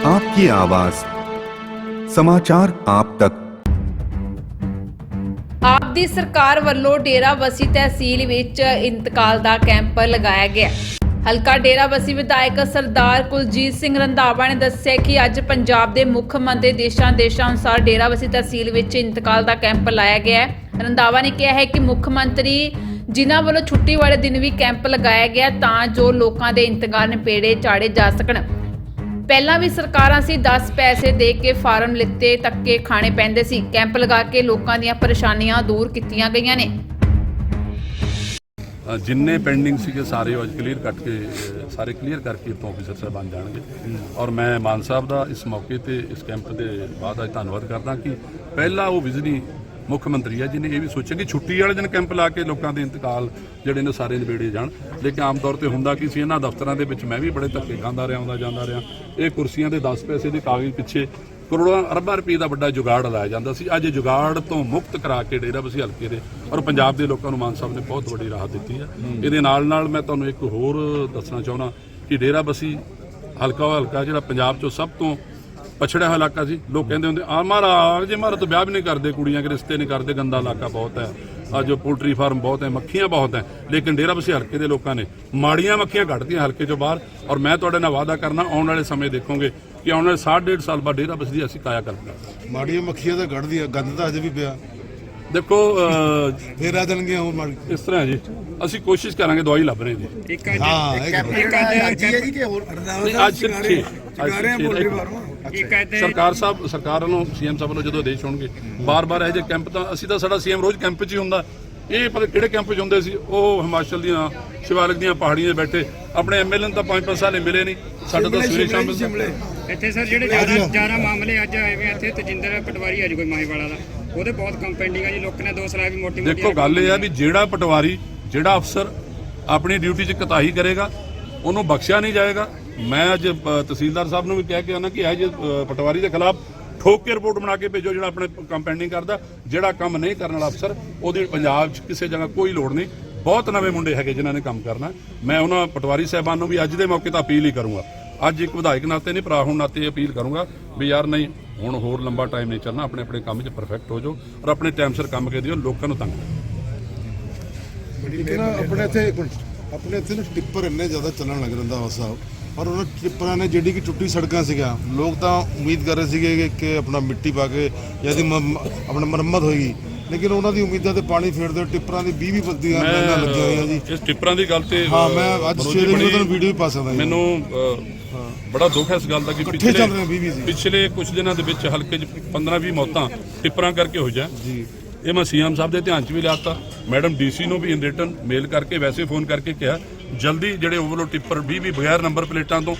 आपकी आवाज समाचार आप तक ਆਪ ਦੀ ਸਰਕਾਰ ਵੱਲੋਂ ਡੇਰਾਬੱਸੀ ਤਹਿਸੀਲ ਵਿੱਚ ਇੰਤਕਾਲ ਦਾ ਕੈਂਪ ਲਗਾਇਆ ਗਿਆ ਹਲਕਾ ਡੇਰਾਬੱਸੀ ਵਿਧਾਇਕ ਸਰਦਾਰ ਕੁਲਜੀਤ ਸਿੰਘ ਰੰਧਾਵਾ ਨੇ ਦੱਸਿਆ ਕਿ ਅੱਜ ਪੰਜਾਬ ਦੇ ਮੁੱਖ ਮੰਤਰੀ ਦੇਸ਼ਾਂ ਦੇਸ਼ਾਂ ਅਨੁਸਾਰ ਡੇਰਾਬੱਸੀ ਤਹਿਸੀਲ ਵਿੱਚ ਇੰਤਕਾਲ ਦਾ ਕੈਂਪ ਲਾਇਆ ਗਿਆ ਹੈ ਰੰਧਾਵਾ ਨੇ ਕਿਹਾ ਹੈ ਕਿ ਮੁੱਖ ਮੰਤਰੀ ਜਿਨ੍ਹਾਂ ਵੱਲੋਂ ਛੁੱਟੀ ਵਾਲੇ ਦਿਨ ਵੀ ਕੈਂਪ ਲਗਾਇਆ ਗਿਆ ਤਾਂ ਜੋ ਲੋਕਾਂ ਦੇ ਇੰਤਕਾਲ ਨਿਪੇੜੇ ਚਾੜੇ ਜਾ ਸਕਣ ਪਹਿਲਾਂ ਵੀ ਸਰਕਾਰਾਂ ਸੀ 10 ਪੈਸੇ ਦੇ ਕੇ ਫਾਰਮ ਲਿੱਤੇ, ਤੱਕੇ ਖਾਣੇ ਪੈਂਦੇ ਸੀ, ਕੈਂਪ ਲਗਾ ਕੇ ਲੋਕਾਂ ਦੀਆਂ ਪਰੇਸ਼ਾਨੀਆਂ ਦੂਰ ਕੀਤੀਆਂ ਗਈਆਂ ਨੇ। ਜਿੰਨੇ ਪੈਂਡਿੰਗ ਸੀਗੇ ਸਾਰੇ ਅੱਜ ਕਲੀਅਰ ਕੱਟ ਕੇ ਸਾਰੇ ਕਲੀਅਰ ਕਰਕੇ ਤੋਂ ਸਾਹਿਬ ਬਣ ਜਾਣਗੇ। ਔਰ ਮੈਂ ਮਾਨ ਸਾਹਿਬ ਦਾ ਇਸ ਮੌਕੇ ਤੇ, ਇਸ ਕੈਂਪ ਦੇ ਬਾਅਦ ਅੱਜ ਧੰਨਵਾਦ ਕਰਦਾ ਕਿ ਪਹਿਲਾ ਉਹ ਵਿਜ਼ਨੀ ਮੁੱਖ ਮੰਤਰੀ ਹੈ ਜਿਹਨੇ ਇਹ ਵੀ ਸੋਚਿਆ ਕਿ ਛੁੱਟੀ ਵਾਲੇ ਦਿਨ ਕੈਂਪ ਲਾ ਕੇ ਲੋਕਾਂ ਦੇ ਇੰਤਕਾਲ ਜਿਹੜੇ ਨੇ ਸਾਰੇ ਨਿਬੇੜੇ ਜਾਣ। ਲੇਕਿਨ ਆਮ ਤੌਰ ਤੇ ਹੁੰਦਾ ਕੀ ਸੀ ਇਹਨਾਂ ਦਫ਼ਤਰਾਂ ਦੇ ਵਿੱਚ, ਮੈਂ ਵੀ ਬੜੇ ਧੱਕੇ ਖਾਂਦਾ ਰਿਹਾ, ਆਉਂਦਾ ਜਾਂਦਾ ਰਿਹਾ। ਇਹ ਕੁਰਸੀਆਂ ਦੇ 10 ਪੈਸੇ ਦੇ ਕਾਗਜ਼ ਪਿੱਛੇ ਕਰੋੜਾਂ, ਅਰਬਾਂ ਰੁਪਏ ਦਾ ਵੱਡਾ ਜੁਗਾੜ ਲਾਇਆ ਜਾਂਦਾ ਸੀ। ਅੱਜ ਜੁਗਾੜ ਤੋਂ ਮੁਕਤ ਕਰਾ ਕੇ ਡੇਰਾਬੱਸੀ ਹਲਕੇ ਦੇ ਔਰ ਪੰਜਾਬ ਦੇ ਲੋਕਾਂ ਨੂੰ ਮਾਨ ਸਾਹਿਬ ਨੇ ਬਹੁਤ ਵੱਡੀ ਰਾਹਤ ਦਿੱਤੀ ਹੈ ਇਹਦੇ ਨਾਲ ਨਾਲ ਮੈਂ ਤੁਹਾਨੂੰ ਇੱਕ ਹੋਰ ਦੱਸਣਾ ਚਾਹੁੰਦਾ ਕਿ ਡੇਰਾਬੱਸੀ ਹਲਕਾ ਹਲਕਾ ਜਿਹੜਾ ਪੰਜਾਬ ਚੋਂ ਸਭ ਤੋਂ ਪਛੜਿਆ ਹੋਇਆ ਇਲਾਕਾ ਸੀ। ਲੋਕ ਕਹਿੰਦੇ ਹੁੰਦੇ ਆ ਮਹਾਰਾਜ ਜੇ ਮਹਾਰਾਜ ਤੋਂ ਵਿਆਹ ਵੀ ਨਹੀਂ ਕਰਦੇ ਕੁੜੀਆਂ ਕੇ ਰਿਸ਼ਤੇ ਨਹੀਂ ਕਰਦੇ ਗੰਦਾ ਇਲਾਕਾ ਬਹੁਤ ਹੈ। ਅੱਜ ਪੋਲਟਰੀ ਫਾਰਮ ਬਹੁਤ ਹੈ ਮੱਖੀਆਂ ਬਹੁਤ ਹੈ। ਲੇਕਿਨ ਡੇਰਾਬੱਸੀ ਹਲਕੇ ਦੇ ਲੋਕਾਂ ਨੇ ਮਾੜੀਆਂ ਮੱਖੀਆਂ ਕੱਢਦੀਆਂ ਹਲਕੇ ਚੋਂ ਬਾਹਰ ਔਰ ਮੈਂ ਤੁਹਾਡੇ ਨਾਲ ਵਾਅਦਾ ਕਰਨਾ ਆਉਣ ਵਾਲੇ ਸਮੇਂ ਦੇਖੋਗੇ ਕਿ ਆਉਣ ਵਾਲੇ 6.5 ਸਾਲ ਬਾਅਦ ਡੇਰਾਬੱਸੀ ਦੀ ਅਸੀਂ ਕਾਇਆ ਕਰਾਂਗੇ। ਮਾੜੀਆਂ ਮੱਖੀਆਂ ਤਾਂ ਕੱਢਦੀ ਆ ਗੰਦ ਤਾਂ ਅਜੇ ਵੀ ਪਿਆ। ਦੇਖੋ ਫੇਰ ਆ ਜਾਣਗੀਆਂ ਹੋਰ ਮਾੜੀ। ਇਸ ਤਰ੍ਹਾਂ ਜੀ। ਅਸੀਂ ਕੋਸ਼ਿਸ਼ ਕਰਾਂਗੇ ਦਵਾਈ ਲੱਭਣੇ ਦੀ। ਇੱਕ ਅੱਜ ਹਾਂ। ਨਹੀਂ ਅੱਜ ਸਿਰਫ ਛੇ ਅੱਜ ਸਿਰਫ ਛੇ ਦਾ ਸਰਕਾਰ ਸਾਹਿਬ ਸਰਕਾਰ ਵੱਲੋਂ ਸੀਐਮ ਸਾਹਿਬ ਵੱਲੋਂ ਜਦੋਂ ਆਦੇਸ਼ ਹੋਣਗੇ ਬਾਰ-ਬਾਰ ਇਹ ਜੇ ਕੈਂਪ ਤਾਂ ਅਸੀਂ ਤਾਂ ਸਾਡਾ ਸੀਐਮ ਰੋਜ਼ ਕੈਂਪ 'ਚ ਹੀ ਹੁੰਦਾ। ਇਹ ਪਤਾ ਕਿਹੜੇ ਕੈਂਪ 'ਚ ਹੁੰਦੇ ਸੀ? ਉਹ ਹਿਮਾਚਲ ਦੀਆਂ ਸ਼ਿਵਾਲਿਕ ਦੀਆਂ ਪਹਾੜੀਆਂ 'ਤੇ ਬੈਠੇ। ਆਪਣੇ ਐਮਐਲਏ ਨੂੰ ਤਾਂ ਪੰਜ ਪੰਜ ਸਾਲੇ ਮਿਲੇ ਨਹੀਂ। ਸਾਡਾ ਤਾਂ ਸਵੇਰੇ ਸ਼ਾਮ ਇੱਥੇ ਸਰ ਜਿਹੜੇ ਜ਼ਿਆਦਾ ਜ਼ਿਆਦਾ ਮਾਮਲੇ ਅੱਜ ਆਏ ਵੇ ਇੱਥੇ ਤਜਿੰਦਰ ਪਟਵਾਰੀ ਅੱਜ ਕੋਈ ਮਾਹੀਵਾਲਾ ਦਾ। ਉਹਦੇ ਬਹੁਤ ਕੰਮ ਪੈਂਡਿੰਗ ਆ ਜੀ ਲੋਕਾਂ ਨੇ ਦੋ ਸਲਾਹ ਵੀ ਮੋਟੀ ਮੋਟੀ ਦੇਖੋ ਗੱਲ ਇਹ ਆ ਵੀ ਜਿਹੜਾ ਪਟਵਾਰੀ ਜਿਹੜਾ ਅਫਸਰ ਆਪਣੀ ਡਿਊਟੀ 'ਚ ਕਤਾਹੀ ਕਰੇਗਾ ਉਹਨੂੰ ਬਖਸ਼ਿਆ ਨਹੀਂ ਜਾਏਗਾ। ਮੈਂ ਅੱਜ ਤਹਿਸੀਲਦਾਰ ਸਾਹਿਬ ਨੂੰ ਵੀ ਕਹਿ ਕੇ ਆਣਾ ਕਿ ਇਹ ਜੇ ਪਟਵਾਰੀ ਦੇ ਖਿਲਾਫ ਠੋਕ ਕੇ ਰਿਪੋਰਟ ਬਣਾ ਕੇ ਭੇਜੋ ਜਿਹੜਾ ਆਪਣੇ ਕੰਮ ਪੈਂਡਿੰਗ ਕਰਦਾ। ਜਿਹੜਾ ਕੰਮ ਨਹੀਂ ਕਰਨ ਵਾਲਾ ਅਫਸਰ, ਉਹਦੀ ਪੰਜਾਬ 'ਚ ਕਿਸੇ ਜਗ੍ਹਾ ਕੋਈ ਲੋੜ ਨਹੀਂ। ਬਹੁਤ ਨਵੇਂ ਮੁੰਡੇ ਹੈਗੇ ਜਿਨ੍ਹਾਂ ਨੇ ਕੰਮ ਕਰਨਾ। ਮੈਂ ਉਹਨਾਂ ਪਟਵਾਰੀ ਸਾਹਿਬਾਨ ਨੂੰ ਵੀ ਅੱਜ ਦੇ ਮੌਕੇ ਤਾਂ ਅਪੀਲ ਹੀ ਕਰੂੰਗਾ। ਅੱਜ ਇੱਕ ਵਿਧਾਇਕ ਨਾਤੇ ਨਹੀਂ, ਭਰਾ ਹੋਣ ਨਾਤੇ ਅਪੀਲ ਕਰੂੰਗਾ ਵੀ ਯਾਰ ਨਹੀਂ, ਹੁਣ ਹੋਰ ਲੰਬਾ ਟਾਈਮ ਨਹੀਂ ਚੱਲਣਾ, ਆਪਣੇ ਆਪਣੇ ਕੰਮ 'ਚ ਪਰਫੈਕਟ ਹੋ ਜਾਓ ਔਰ ਆਪਣੇ ਟਾਈਮ ਸਿਰ ਕੰਮ ਕੇ ਦਿਓ, ਲੋਕਾਂ ਨੂੰ ਤੰਗ ਨਾ ਆਪਣੇ ਇੱਥੇ ਆਪਣੇ ਇੱਥੇ ਨਾ ਟਿੱਪਰ ਇੰਨੇ ਜ਼ਿਆਦਾ ਚੱਲਣ ਲੱਗ ਰੰਦਾ ਵਾ ਸਾਹਿਬ। ਪਰ ਉਹਨਾਂ ਟਿੱਪਰਾਂ ਨੇ ਜਿਹੜੀ ਕਿ ਟੁੱਟੀ ਸੜਕਾਂ ਸੀਗਾ ਲੋਕ ਤਾਂ ਉਮੀਦ ਕਰ ਰਹੇ ਸੀਗੇ ਕਿ- ਕਿ ਆਪਣਾ ਮਿੱਟੀ ਪਾ ਕੇ ਜਾਂ ਦੀ ਆਪਣਾ ਮੁਰੰਮਤ ਹੋਏਗੀ। ਲੇਕਿਨ ਉਹਨਾਂ ਦੀ ਉਮੀਦਾਂ ਤੇ ਪਾਣੀ ਫੇਰਦੇ ਹੋਏ ਟਿੱਪਰਾਂ ਦੀ 20 20 ਬੱਦੀਆਂ ਲਾਈਨਾਂ ਲੱਗੀਆਂ ਹੋਈਆਂ ਜੀ। ਇਸ ਟਿੱਪਰਾਂ ਦੀ ਗੱਲ ਤੇ ਹਾਂ ਮੈਂ ਅੱਜ ਵੀ ਬੜੀ- ਤੁਹਾਨੂੰ ਵੀਡੀਓ ਵੀ ਪਾ ਸਕਦਾ ਜੀ। ਮੈਨੂੰ ਅ, ਬੜਾ ਦੁੱਖ ਹੈ ਇਸ ਗੱਲ ਦਾ ਕਿ ਇਕੱਠੇ ਚੱਲ ਰਹੇ 20 20 ਜੀ। ਪਿਛਲੇ ਕੁਝ ਦਿਨਾਂ ਦੇ ਵਿੱਚ ਹਲਕੇ 'ਚ 15-20 ਮੌਤਾਂ ਟਿੱਪਰਾਂ ਕਰਕੇ ਹੋਈਆਂ ਜੀ। ਇਹ ਮੈਂ ਸੀਐਮ ਸਾਹਿਬ ਦੇ ਧਿਆਨ 'ਚ ਵੀ ਲਿਆਤਾ। ਮੈਡਮ ਡੀਸੀ ਨੂੰ ਵੀ ਇਨ ਰਿਟਨ ਮੇਲ ਕਰਕੇ ਵੈਸੇ ਫੋਨ ਕਰਕੇ ਕਿਹਾ ਜਲਦੀ ਜਿਹੜੇ ਓਵਰਲੋ ਟਿੱਪਰ 20 ਵੀ ਬਗੈਰ ਨੰਬਰ ਪਲੇਟਾਂ ਤੋਂ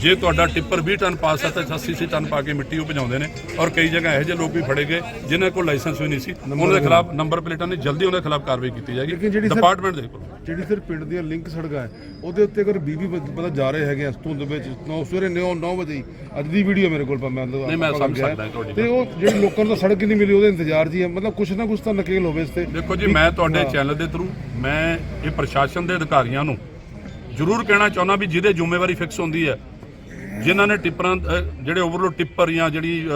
ਜੇ ਤੁਹਾਡਾ ਟਿੱਪਰ 20 ਟਨ ਪਾ ਸਕਦਾ ਤਾਂ 80 80 ਟਨ ਪਾ ਕੇ ਮਿੱਟੀ ਉਹ ਭਜਾਉਂਦੇ ਨੇ। ਔਰ ਕਈ ਜਗ੍ਹਾ ਇਹੋ ਜਿਹੇ ਲੋਕ ਵੀ ਫੜੇ ਗਏ ਜਿਨ੍ਹਾਂ ਕੋਲ ਲਾਇਸੈਂਸ ਵੀ ਨਹੀਂ ਸੀ। ਉਹਨਾਂ ਦੇ ਖਿਲਾਫ ਨੰਬਰ ਪਲੇਟਾਂ ਨੇ ਜਲਦੀ ਉਹਨਾਂ ਦੇ ਖਿਲਾਫ ਕਾਰਵਾਈ ਕੀਤੀ ਜਾਏਗੀ। ਡਿਪਾਰਟਮੈਂਟ ਦੇ ਕੋਲ। ਜਿਹੜੀ ਸਰ ਪਿੰਡ ਦੀਆਂ ਲਿੰਕ ਸੜਕਾਂ ਹੈ ਉਹਦੇ ਉੱਤੇ ਅਗਰ 20 20 ਬੰਦਾ ਜਾ ਰਹੇ ਹੈਗੇ ਆ ਧੁੰਦ ਵਿੱਚ 9 ਸਵੇਰੇ 9 9 ਵਜੇ ਹੀ। ਅੱਜ ਦੀ ਵੀਡੀਓ ਮੇਰੇ ਕੋਲ ਪਾ ਮੈਂ ਮਤਲਬ ਨਹੀਂ, ਮੈਂ ਆਪਾਂ ਸਮਝ ਗਿਆ। ਸਕਦਾ ਤੁਹਾਡੀ ਤੇ ਉਹ ਜਿਹੜੀ ਲੋਕਾਂ ਨੂੰ ਤਾਂ ਸੜਕ ਹੀ ਨਹੀਂ ਮਿਲੀ ਉਹਦੇ ਇੰਤਜ਼ਾਰ ਜੀ ਹੈ ਮਤਲਬ ਕੁਛ ਨਾ ਕੁਛ ਤਾਂ ਨਕੇਲ ਹੋਵੇ ਇਸ ਤੇ। ਦੇਖੋ ਜੀ ਮੈਂ ਤੁਹਾਡੇ ਚੈਨਲ ਦੇ ਥਰੂ ਮੈਂ ਇਹ ਪ੍ਰਸ਼ਾਸਨ ਦੇ ਅਧਿਕਾਰੀਆਂ ਨੂੰ ਜ਼ਰੂਰ ਕਹਿਣਾ ਚਾਹੁੰਦਾ ਵੀ ਜਿਹਦੇ ਜ਼ਿੰਮੇਵਾਰੀ ਫਿਕਸ ਹੁੰਦੀ ਹੈ, ਜਿਨ੍ਹਾਂ ਨੇ ਟਿੱਪਰਾਂ ਜਿਹੜੇ ਓਵਰਲੋਡ ਟਿੱਪਰ ਜਾਂ ਜਿਹੜੀ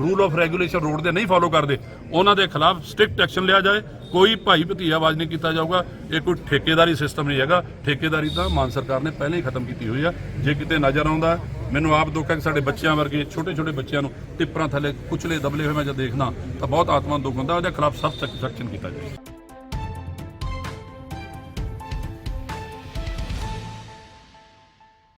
ਰੂਲ ਆਫ ਰੈਗੂਲੇਸ਼ਨ ਰੋਡ ਦੇ ਨਹੀਂ ਫਾਲੋ ਕਰਦੇ, ਉਹਨਾਂ ਦੇ ਖਿਲਾਫ ਸਟ੍ਰਿਕਟ ਐਕਸ਼ਨ ਲਿਆ ਜਾਏ। ਕੋਈ ਭਾਈ ਭਤੀਆਵਾਜ਼ ਨਹੀਂ ਕੀਤਾ ਜਾਊਗਾ, ਇਹ ਕੋਈ ਠੇਕੇਦਾਰੀ ਸਿਸਟਮ ਨਹੀਂ ਹੈਗਾ। ਠੇਕੇਦਾਰੀ ਤਾਂ ਮਾਨ ਸਰਕਾਰ ਨੇ ਪਹਿਲਾਂ ਹੀ ਖਤਮ ਕੀਤੀ ਹੋਈ ਆ। ਜੇ ਕਿਤੇ ਨਜ਼ਰ ਆਉਂਦਾ, ਮੈਨੂੰ ਆਪ ਦੁੱਖ ਹੈ ਕਿ ਸਾਡੇ ਬੱਚਿਆਂ ਵਰਗੇ ਛੋਟੇ ਛੋਟੇ ਬੱਚਿਆਂ ਨੂੰ ਟਿੱਪਰਾਂ ਥੱਲੇ ਕੁਚਲੇ ਦਬਲੇ ਹੋਏ ਮੈਂ ਜਦ ਦੇਖਣਾ ਤਾਂ ਬਹੁਤ ਆਤਮਾ ਦੁੱਖ ਹੁੰਦਾ, ਉਹਦੇ ਖਿਲਾਫ ਸਖਤ ਐਕਸ਼ਨ ਕੀਤਾ ਜਾਏ